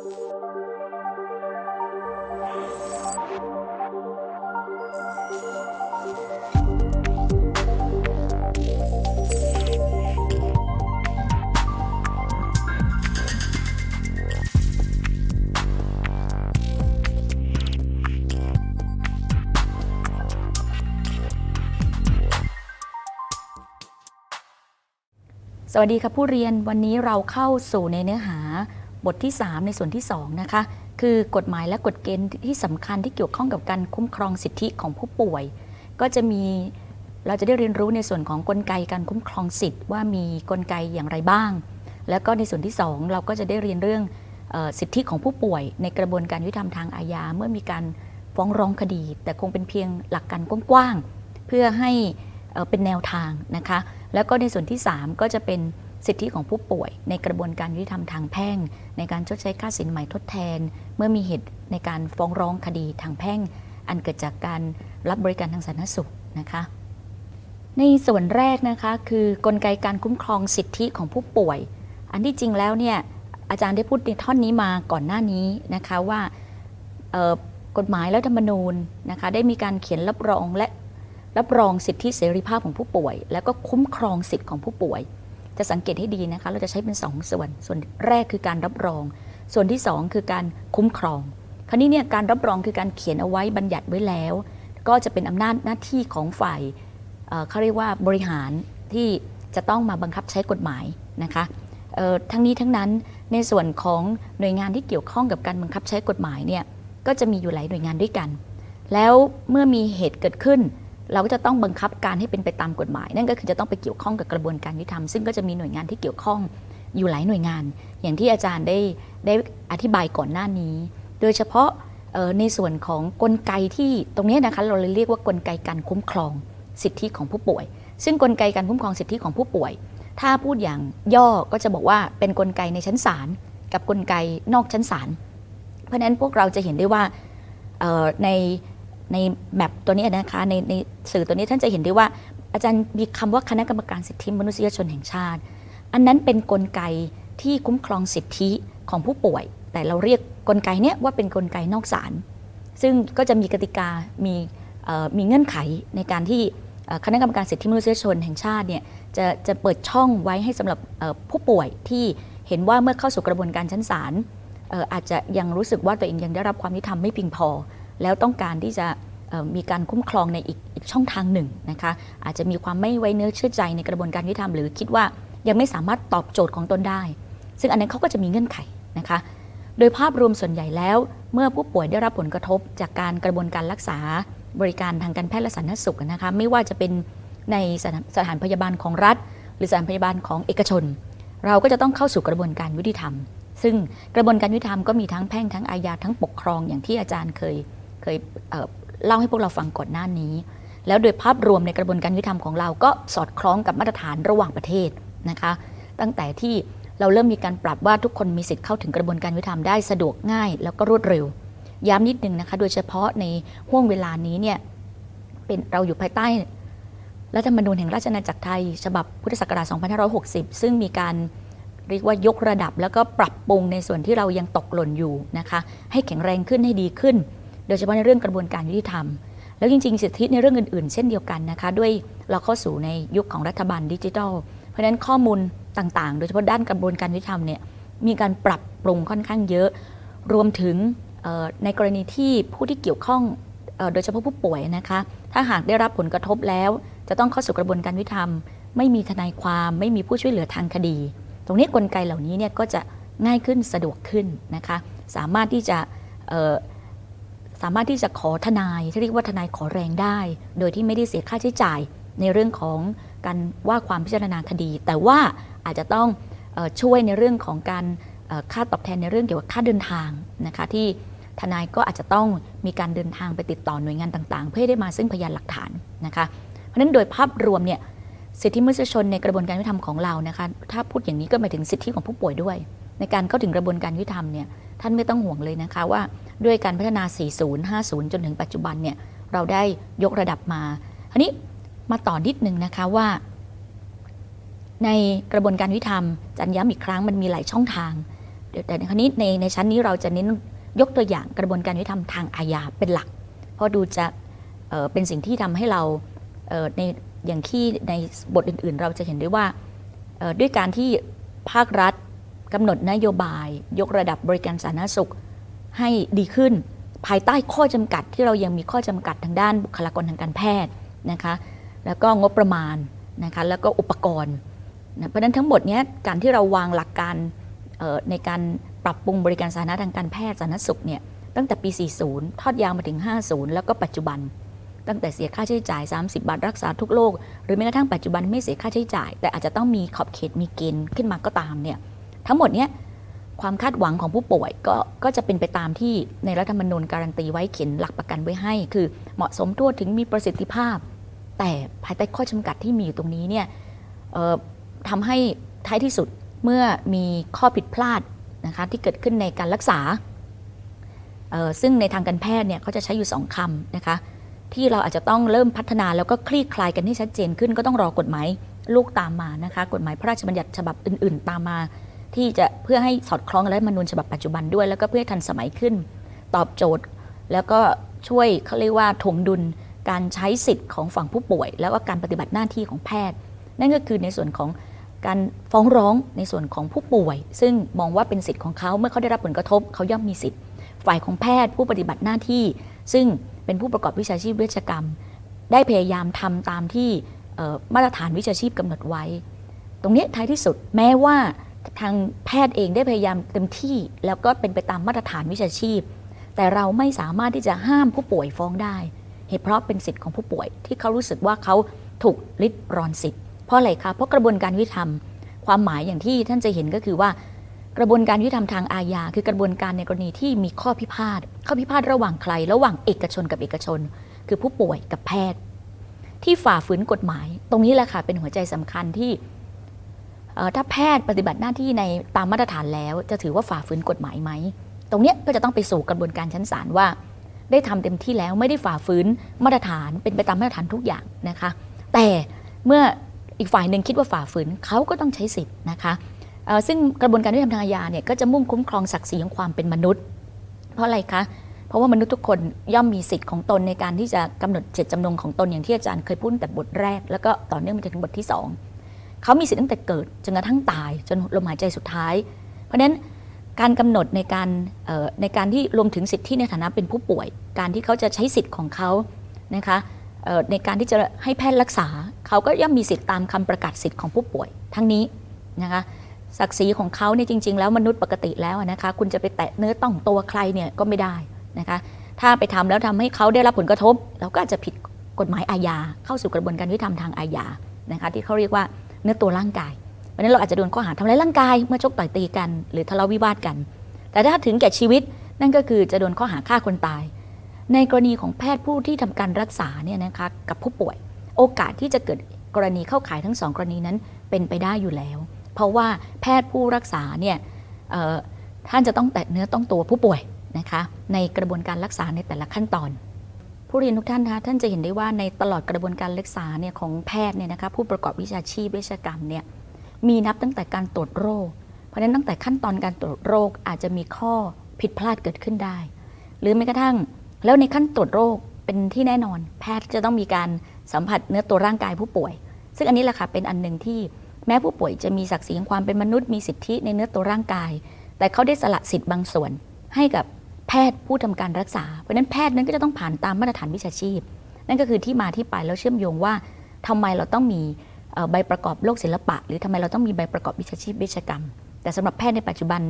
สวัสดีค่ะผู้เรียนวันนี้เราเข้าสู่ในเนื้อหา บทที่ 3 ในส่วนที่2นะคะคือกฎหมายและกฎเกณฑ์ที่สำคัญที่เกี่ยวข้องกับการคุ้มครองสิทธิของผู้ป่วย ก็จะมีเราจะได้เรียนรู้ในส่วนของกลไกการคุ้มครองสิทธิ์ว่ามีกลไกอย่างไรบ้าง แล้วก็ในส่วนที่ 2 เราก็จะได้เรียนเรื่องออสิทธิของผู้ป่วย ในกระบวนการยุติธรรมทางอาญาเมื่อมีการฟ้องร้องคดี แต่คงเป็นเพียงหลักการกว้างๆเพื่อให้เออเป็นแนวทางนะคะ แล้วก็ในส่วนที่ 3 ก็จะเป็น สิทธิของผู้ป่วย ในกระบวนการยุติธรรมทางแพ่ง ในการชดใช้ค่าสินใหม่ทดแทน เมื่อมีเหตุในการฟ้องร้องคดีทางแพ่ง อันเกิดจากการรับบริการทางสาธารณสุขนะคะในส่วนแรกนะคะคือกลไกการคุ้มครองสิทธิของผู้ป่วย อันที่จริงแล้วเนี่ยอาจารย์ได้พูดในท่อนนี้มาก่อนหน้านี้นะคะว่ากฎหมายและธรรมนูญนะคะได้มีการเขียนรับรองและรับรองสิทธิเสรีภาพของผู้ป่วย แล้วก็คุ้มครองสิทธิของผู้ป่วย จะสังเกตให้ดีนะคะ เราจะใช้เป็น2สส่วน ส่วนแรกคือการรับรอง ส่วนที่ 2 คือการคุ้มครอง คราวนี้เนี่ยการรับรองคือการเขียนเอาไว้บัญญัติไว้แล้ว ก็จะเป็นอำนาจหน้าที่ของฝ่ายเอ่อเขาเรียกว่าบริหารที่จะต้องมาบังคับใช้กฎหมายนะคะเอ่อทั้งนี้ทั้งนั้นในส่วนของหน่วยงานที่เกี่ยวข้องกับการบังคับใช้กฎหมายเนี่ยก็จะมีอยู่หลายหน่วยงานด้วยกัน แล้วเมื่อมีเหตุเกิดขึ้น เราก็จะต้องบังคับการให้เป็นไปตามกฎหมาย นั่นก็คือจะต้องไปเกี่ยวข้องกับกระบวนการยุติธรรมซึ่งก็จะมีหน่วยงานที่เกี่ยวข้องอยู่หลายหน่วยงาน อย่างที่อาจารย์ได้ได้อธิบายก่อนหน้านี้ โดยเฉพาะในส่วนของกลไกที่ตรงนี้นะคะเราเลยเรียกว่ากลไกการคุ้มครองสิทธิของผู้ป่วย ซึ่งกลไกการคุ้มครองสิทธิของผู้ป่วย ถ้าพูดอย่างย่อก็จะบอกว่าเป็นกลไกในชั้นศาลกับกลไกนอกชั้นศาลเพราะฉะนั้นพวกเราจะเห็นได้ว่าใน ในแมปตัวนี้นะคะในในสื่อตัวนี้ท่านจะเห็นได้ว่า อาจารย์มีคำว่าคณะกรรมการสิทธิมนุษยชนแห่งชาติ อันนั้นเป็นกลไกที่คุ้มครองสิทธิของผู้ป่วย แต่เราเรียกกลไกเนี้ยว่าเป็นกลไกนอกศาลซึ่งก็จะมีกติกามีมีเงื่อนไขในการที่คณะกรรมการสิทธิมนุษยชนแห่งชาติเนี่ยจะจะเปิดช่องไว้ให้สำหรับผู้ป่วยที่เห็นว่าเมื่อเข้าสู่กระบวนการชั้นศาลอาจจะยังรู้สึกว่าตัวเองยังได้รับความยุติธรรมไม่เพียงพอ แล้วต้องการที่จะมีการคุ้มครองในอีกอกช่องทางหนึ่งนะคะอาจจะมีความไม่ไว้เนื้อเชื่อใจในกระบวนการยุติธรรมหรือคิดว่ายังไม่สามารถตอบโจทย์ของตนได้ ซึ่งอันนั้นเขาก็จะมีเงื่อนไขนะคะโดยภาพรวมส่วนใหญ่แล้ว เมื่อผู้ป่วยได้รับผลกระทบจากการกระบวนการรักษาบริการทางการแพทย์และสาธารณสุขนะคะไม่ว่าจะเป็นในสถานสถานพยาบาลของรัฐ หรือสถานพยาบาลของเอกชน เราก็จะต้องเข้าสู่กระบวนการยุติธรรม ซึ่งกระบวนการยุติธรรมก็มีทั้งแพ่งทั้งอาญาทั้งปกครองอย่างที่อาจารย์เคย เคยเเล่าให้พวกเราฟังก่อนหน้านี้ แล้วโดยภาพรวมในกระบวนการยุติธรรมของเราก็สอดคล้องกับมาตรฐานระหว่างประเทศนะคะ ตั้งแต่ที่เราเริ่มมีการปรับว่าทุกคนมีสิทธิ์เข้าถึงกระบวนการยุติธรรมได้สะดวกง่าย แล้วก็รวดเร็ว ย้ำนิดนึงนะคะ โดยเฉพาะในห่วงเวลานี้เนี่ยเป็นเราอยู่ภายใต้รัฐธรรมนูญแห่งราชอาณาจักรไทย ฉบับพุทธศักราช 2560 ซึ่งมีการเรียกว่ายกระดับแล้วก็ปรับปรุงในส่วนที่เรายังตกหล่นอยู่นะคะ ให้แข็งแรงขึ้นให้ดีขึ้น โดยเฉพาะในเรื่องกระบวนการยุติธรรม แล้วจริง ๆ สิทธิในเรื่องอื่นๆ เช่นเดียวกันนะคะ ด้วยเราเข้าสู่ในยุคของรัฐบาลดิจิทัล เพราะฉะนั้นข้อมูลต่างๆ โดยเฉพาะด้านกระบวนการยุติธรรมเนี่ยมีการปรับปรุงค่อนข้างเยอะ รวมถึงในกรณีที่ผู้ที่เกี่ยวข้องโดยเฉพาะผู้ป่วยนะคะ ถ้าหากได้รับผลกระทบแล้ว จะต้องเข้าสู่กระบวนการยุติธรรม ไม่มีทนายความไม่มีผู้ช่วยเหลือทางคดี ตรงนี้กลไกเหล่านี้เนี่ยก็จะง่ายขึ้นสะดวกขึ้นนะคะ สามารถที่จะ สามารถที่จะขอทนายที่เรียกว่าทนายขอแรงได้ โดยที่ไม่ได้เสียค่าใช้จ่ายในเรื่องของการว่าความพิจารณาคดี แต่ว่าอาจจะต้องออช่วยในเรื่องของการค่าตอบแทนในเรื่องเกี่ยวกับค่าเดินทางนะคะที่ทนายก็อาจจะต้องมีการเดินทางไปติดต่อหน่วยงานต่าง ๆ เพื่อได้มาซึ่งพยานหลักฐานนะคะเพราะฉะนั้นโดยภาพรวมเนี่ยสิทธิมนุษยชนในกระบวนการยุติธรรมของเรานะคะถ้าพูดอย่างนี้ก็หมายถึงสิทธิของผู้ป่วยด้วย ในการเข้าถึงกระบวนการยุติธรรมเนี่ย ท่านไม่ต้องห่วงเลยนะคะว่าด้วยการพัฒนา 40 50 จนถึงปัจจุบันเนี่ยเราได้ยกระดับมาคราวนี้มาต่อนิดนึงนะคะว่า ในกระบวนการยุติธรรมจันย้ำอีกครั้งมันมีหลายช่องทางเดี๋ยวแต่ในคราวนี้ในในชั้นนี้เราจะเน้นยกตัวอย่างกระบวนการยุติธรรมทางอาญาเป็นหลัก เพราะดูจะเเป็นสิ่งที่ทำให้เราเในอย่างที่ในบทอื่นๆ เราจะเห็นได้ว่าด้วยการที่ภาครัฐ กำหนดนโยบาย ยกระดับบริการสาธารณสุขให้ดีขึ้น ภายใต้ข้อจำกัดที่เรายังมีข้อจำกัดทางด้านบุคลากรทางการแพทย์นะคะแล้วก็งบประมาณนะคะแล้วก็อุปกรณ์นะเพราะฉะนั้นทั้งหมดนี้การที่เราวางหลักการออในการปรับปรุงบริการสาธารณะทางการแพทย์สาธารณสุขเนี่ยตั้งแต่ปี 40 ทอดยาวมาถึง 50 แล้วก็ปัจจุบัน ตั้งแต่เสียค่าใช้จ่าย 30 บาทรักษาทุกโรคหรือแม้กระทั่งปัจจุบันไม่เสียค่าใช้จ่าย แต่อาจจะต้องมีขอบเขตมีเกณฑ์ขึ้นมาก็ตามเนี่ย ทั้งหมดเนี้ยความคาดหวังของผู้ป่วยก็ก็จะเป็นไปตามที่ในรัฐธรรมนูญการันตีไว้เขียนหลักประกันไว้ให้ คือเหมาะสมทั่วถึงมีประสิทธิภาพ แต่ภายใต้ข้อจำกัดที่มีอยู่ตรงนี้เนี่ยทำให้ท้ายที่สุดเมื่อมีข้อผิดพลาดนะคะที่เกิดขึ้นในการรักษา ซึ่งในทางการแพทย์เนี่ยเขาจะใช้อยู่สองคำนะคะที่เราอาจจะต้องเริ่มพัฒนาแล้วก็คลี่คลายกันให้ชัดเจนขึ้นก็ต้องรอกฎหมายลูกตามมานะคะกฎหมายพระราชบัญญัติฉบับอื่น ๆ ตามมา ที่จะเพื่อให้สอดคล้องกับรัฐธรรมนูญฉบับปัจจุบันด้วย แล้วก็เพื่อทันสมัยขึ้น ตอบโจทย์ แล้วก็ช่วยเขาเรียกว่าถวงดุลการใช้สิทธิ์ของฝั่งผู้ป่วย แล้วก็การปฏิบัติหน้าที่ของแพทย์ นั่นก็คือในส่วนของการฟ้องร้องในส่วนของผู้ป่วย ซึ่งมองว่าเป็นสิทธิ์ของเขาเมื่อเขาได้รับผลกระทบเขาย่อมมีสิทธิ์ ฝ่ายของแพทย์ผู้ปฏิบัติหน้าที่ ซึ่งเป็นผู้ประกอบวิชาชีพเวชกรรม ได้พยายามทำตามที่มาตรฐานวิชาชีพกำหนดไว้ ตรงนี้ท้ายที่สุดแม้ว่า ทางแพทย์เองได้พยายามเต็มที่ แล้วก็เป็นไปตามมาตรฐานวิชาชีพ แต่เราไม่สามารถที่จะห้ามผู้ป่วยฟ้องได้ เหตุเพราะเป็นสิทธิ์ของผู้ป่วย ที่เขารู้สึกว่าเขาถูกลิดรอนสิทธิ์เพราะอะไรคะเพราะกระบวนการยุติธรรม ความหมายอย่างที่ท่านจะเห็นก็คือว่า กระบวนการยุติธรรมทางอาญาคือกระบวนการในกรณีที่มีข้อพิพาทข้อพิพาทระหว่างใคร ระหว่างเอกชนกับเอกชน คือผู้ป่วยกับแพทย์ ที่ฝ่าฝืนกฎหมาย ตรงนี้แหละค่ะเป็นหัวใจสำคัญที่ ถ้าแพทย์ปฏิบัติหน้าที่ในตามมาตรฐานแล้ว จะถือว่าฝ่าฝืนกฎหมายไหม ตรงเนี้ยก็จะต้องไปสู่กระบวนการชั้นศาลว่า ได้ทำเต็มที่แล้วไม่ได้ฝ่าฝืนมาตรฐานเป็นไปตามมาตรฐานทุกอย่างนะคะ แต่เมื่ออีกฝ่ายหนึ่งคิดว่าฝ่าฝืนเขาก็ต้องใช้สิทธิ์นะคะซึ่งกระบวนการยุติธรรมทางอาญาเนี่ยก็จะมุ่งคุ้มครองศักดิ์ศรีของความเป็นมนุษย์ เพราะอะไรคะเพราะว่ามนุษย์ทุกคนย่อมมีสิทธิ์ของตนในการที่จะกำหนดเจตจำนงของตนอย่างที่อาจารย์เคยพูดแต่บทแรก แล้วก็ต่อเนื่องมาถึงบทที่สอง เขามีสิทธิ์ตั้งแต่เกิดจนกระทั่งตายจนลมหายใจสุดท้าย เพราะฉะนั้นการกำหนดในการในการที่รวมถึงสิทธิในฐานะเป็นผู้ป่วย การที่เขาจะใช้สิทธิ์ของเขานะคะในการที่จะให้แพทย์รักษา เขาก็ย่อมมีสิทธิ์ตามคำประกาศสิทธิ์ของผู้ป่วยทั้งนี้นะคะศักดิ์ศรีของเขาเนี่ยจริง ๆ แล้วมนุษย์ปกติแล้วนะคะคุณจะไปแตะเนื้อต้องตัวใครเนี่ยก็ไม่ได้นะคะถ้าไปทำแล้วทำให้เขาได้รับผลกระทบ เราก็อาจจะผิดกฎหมายอาญาเข้าสู่กระบวนการยุติธรรมทางอาญานะคะที่เขาเรียกว่า เนื้อตัวร่างกายเพราะนั้นเราอาจจะโดนข้อหาทำร้ายร่างกายเมื่อชกต่อยตีกัน หรือทะเลาะวิวาทกัน แต่ถ้าถึงแก่ชีวิตนั่นก็คือจะโดนข้อหาฆ่าคนตาย ในกรณีของแพทย์ผู้ที่ทำการรักษาเนี่ยนะคะกับผู้ป่วย โอกาสที่จะเกิดกรณีเข้าข่ายทั้งสองกรณีนั้นเป็นไปได้อยู่แล้ว เพราะว่าแพทย์ผู้รักษาเนี่ยท่านจะต้องแตะเนื้อต้องตัวผู้ป่วยนะคะในกระบวนการรักษาในแต่ละขั้นตอน ผู้เรียนทุกท่านคะท่านจะเห็นได้ว่าในตลอดกระบวนการรักษาเนี่ยของแพทย์เนี่ยนะคะผู้ประกอบวิชาชีพเวชกรรมเนี่ยมีนับตั้งแต่การตรวจโรค เพราะฉะนั้นตั้งแต่ขั้นตอนการตรวจโรคอาจจะมีข้อผิดพลาดเกิดขึ้นได้ หรือแม้กระทั่ง แล้วในขั้นตรวจโรคเป็นที่แน่นอน แพทย์จะต้องมีการสัมผัสเนื้อตัวร่างกายผู้ป่วย ซึ่งอันนี้แหละค่ะเป็นอันหนึ่งที่แม้ผู้ป่วยจะมีศักดิ์ศรีของความเป็นมนุษย์มีสิทธิในเนื้อตัวร่างกาย แต่เขาได้สละสิทธิ์บางส่วนให้กับ แพทย์ผู้ทำการรักษา เพราะฉะนั้นแพทย์นั้นก็จะต้องผ่านตามมาตรฐานวิชาชีพ นั่นก็คือที่มาที่ไปแล้วเชื่อมโยงว่าทำไมเราต้องมีใบประกอบโรคศิลปะ หรือทำไมเราต้องมีใบประกอบวิชาชีพเวชกรรม แต่สำหรับแพทย์ในปัจจุบัน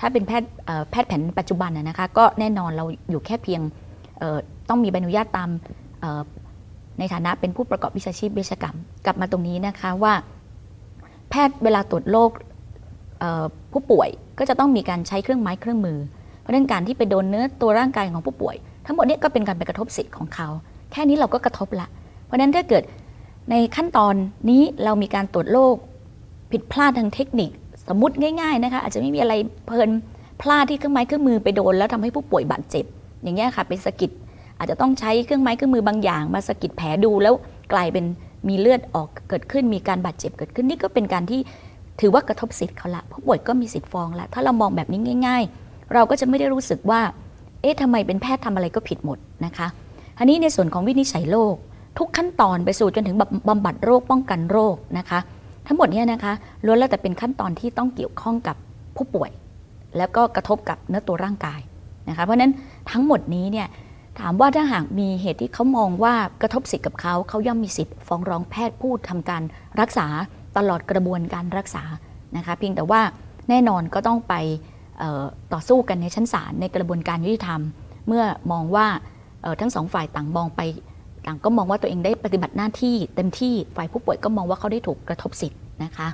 ถ้าเป็นแพทย์แพทย์แผนปัจจุบันนะคะก็แน่นอนเราอยู่แค่เพียงต้องมีใบอนุญาตตามในฐานะเป็นผู้ประกอบวิชาชีพเวชกรรม กลับมาตรงนี้นะคะว่า แพทย์เวลาตรวจโรคผู้ป่วยก็จะต้องมีการใช้เครื่องไม้เครื่องมือ ราะฉะนั้นการที่ไปโดนเนื้อตัวร่างกายของผู้ป่วย ทั้งหมดนี้ก็เป็นการไปกระทบสิทธิ์ของเขา แค่นี้เราก็กระทบละ เพราะฉะนั้นถ้าเกิดในขั้นตอนนี้เรามีการตรวจโรคผิดพลาดทางเทคนิค สมมติง่ายๆนะคะอาจจะไม่มีอะไรเพลินพลาดที่เครื่องไม้เครื่องมือไปโดน แล้วทำให้ผู้ป่วยบาดเจ็บ อย่างเงี้ยค่ะเป็นสะกิดอาจจะต้องใช้เครื่องไม้เครื่องมือบางอย่าง มาสะกิดแผลดูแล้วกลายเป็นมีเลือดออกเกิดขึ้น มีการบาดเจ็บเกิดขึ้นนี่ก็เป็นการที่ถือว่ากระทบสิทธิ์เขาละผู้ป่วยก็มีสิทธิ์ฟ้องละถ้าเรามองแบบนี้ง่าย ๆ เราก็จะไม่ได้รู้สึกว่า เอ๊ะทำไมเป็นแพทย์ทำอะไรก็ผิดหมดนะคะ อันนี้ในส่วนของวินิจฉัยโรคทุกขั้นตอนไปสู่จนถึงบบบำบัดโรคป้องกันโรคนะคะ ทั้งหมดนี้นะคะล้วนแล้วแต่เป็นขั้นตอนที่ต้องเกี่ยวข้องกับผู้ป่วย แล้วก็กระทบกับเนื้อตัวร่างกายนะคะ เพราะฉะนั้นทั้งหมดนี้เนี่ยถามว่าถ้าหากมีเหตุที่เขามองว่ากระทบสิทธิ์กับเขาเขาย่อมมีสิทธิ์ฟ้องร้องแพทย์ผู้ทำการรักษาตลอดกระบวนการรักษานะคะ เพียงแต่ว่าแน่นอนก็ต้องไป ต่อสู้กันในชั้นศาลในกระบวนการยุติธรรม เมื่อมองว่าทั้งสองฝ่ายต่างมองไป ต่างก็มองว่าตัวเองได้ปฏิบัติหน้าที่เต็มที่ฝ่ายผู้ป่วยก็มองว่าเขาได้ถูกกระทบสิทธิ์นะคะ